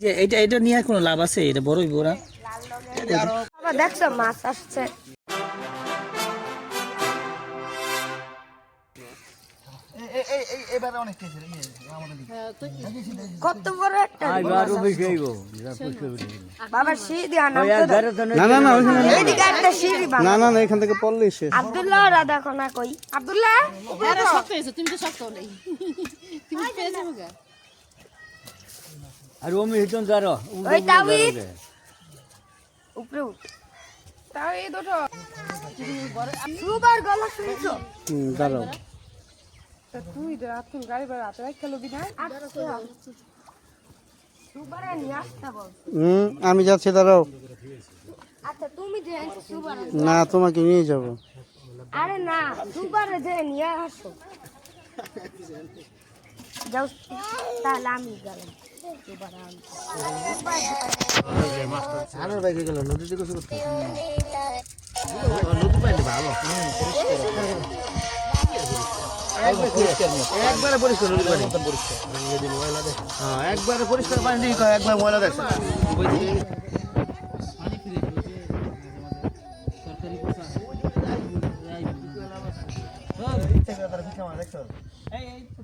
যে এটা এটা নিয়ে কোনো লাভ আছে? এটা বড়ই বোরা। বাবা দেখছ মাছ আসছে। কত বড় একটা বাবা সিঁড়ি দিয়া না না না এইদিকে একটা সিঁড়ি না না না এখান থেকে শেষ। আব্দুল্লাহ ওরা দেখো না কই। আব্দুল্লাহ? তুমি তো শক্ত নেই তুমি আর ওমি হিটন দাঁড়ো ওই তাবিদ উপরে উঠ। তাও এই দুটো সুবার গলা শুনছো? দাঁড়াও। তা তুই রাত তুমি গাড়ি ভাড়া হাতে রাখ খেলো বিনা আচ্ছা সুবারে নিয়ে আসতে বল। হুম আমি যাচ্ছি দাঁড়াও। আচ্ছা তুমি যে সুবারে না তোমাকে নিয়ে যাব। আরে না সুবারে যে নিয়ে আসো। যাও তাহলে আমি গেলাম। সুবারে আনতে। একবারে পরিষ্কার নদীর পানি। হ্যাঁ একবারে পরিষ্কার পানি দিয়ে কয় একবার ময়লা দেখছে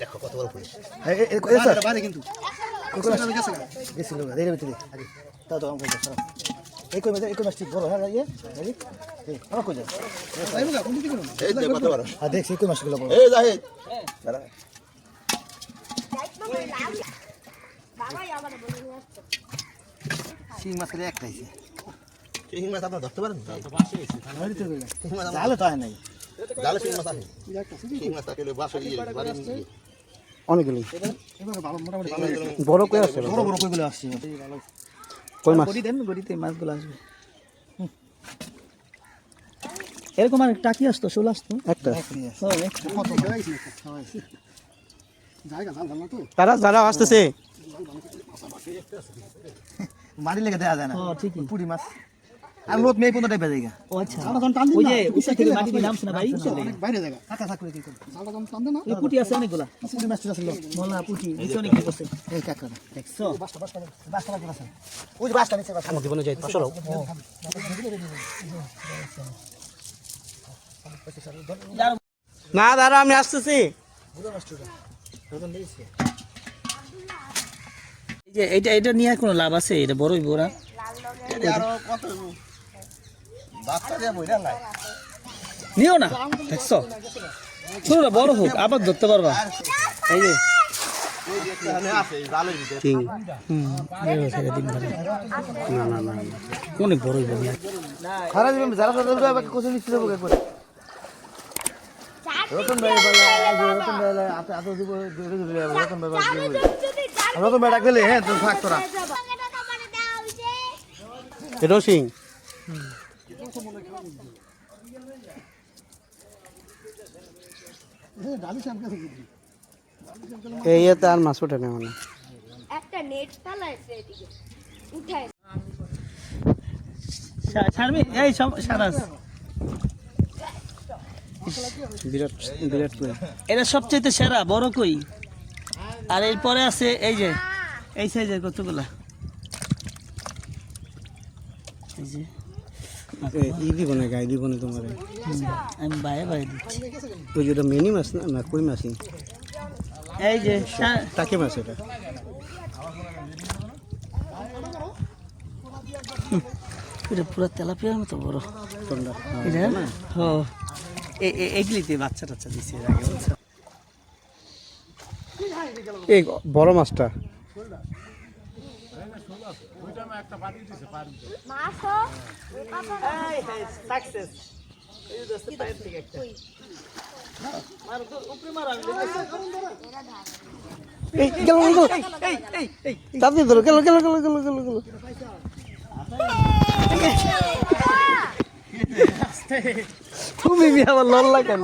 দেখো কত বড় পুলিশ। বাইরে কিন্তু। গেছিল এর ভিতরে আগে। তাও তো আমাকে দাও এই কই এই কই মাছ বড় হ্যাঁ ইয়ে এই এই আমার কই যাও এই যে কত বড়? আর দেখছি কই মাছগুলো বড়। এই জাহিদ। দাঁড়া। বাবাই আমার বলে নিয়ে আসছে শিং মাছ করে একটাই শিং মাছ আপনারা ধরতে পারেন? জালে তো হয় নাই। জালে শিং মাছ আছে। শিং মাছ বাসে অনেকগুলি। বড় কই আছে? বড় বড় কইগুলো আসছে কই মাছ? গড়ি দেন গড়িতে মাছগুলো আসবে। এরকম আর টাকি আসতো শোল আসতো? একটা। হয়। তারা যারা আসতেছে। মারি লেগে দেয়া যায় না। হ্যাঁ, ঠিকই। পুরি মাছ। আর লোক মেয়ে পনেরো টাইপের জায়গা? ও আচ্ছা। ওই যে উষা থেকে মাটি নামছে ভাই? থেকে। বাইরে জায়গা। থাকা থাক করে? কি করবে ওই পুটি আছে অনেকগুলা। পুরি মাছ ছিল মলা পুটি নিচে অনেক কি করছে। এই কাকা দেখছ? বাসটা বাসটা বাসটা লাগবে আছে ওই যে বাসটা নিচে বাসটা। জীবনে যাই পাশে না দাঁড়া আমি আসতেছি। এই যে এটা এটা নিয়ে কোনো লাভ আছে? এটা বড়ই বোরা। নিও না দেখছ? ছোটটা বড় হোক আবার ধরতে পারবা। এই যে। অনেক বড় রতন ভাই রতন ভাই ধরে ধরে রতন ভাই রতন ভাই ডাক দিলে হ্যাঁ তো থাক তোরা। এটাও সিং। এই ইয়েতে আর মাছ ওঠে না মানে একটা নেট চালাইছে এদিকে। উঠাই ছাড়বি? এই সব সারাস। বিরাট বিরাট করে এটা সবচেয়ে সেরা বড় কই? আর এরপরে আছে এই যে এই সাইজের কতগুলা? এই যে ই দিব না গাই দিব না তোমার? আমি বাইরে বাইরে দিচ্ছি। যেটা মিনি মাছ না? না কই মাছই এই যে টাকে মাছ এটা? এটা পুরো তেলাপিয়ার মতো বড়। এটা? হ। এ- এ- বাচ্চা টাচ্চা আগে। বুঝছ? এই বড় মাছটা। তুমি আবার লল লাগে।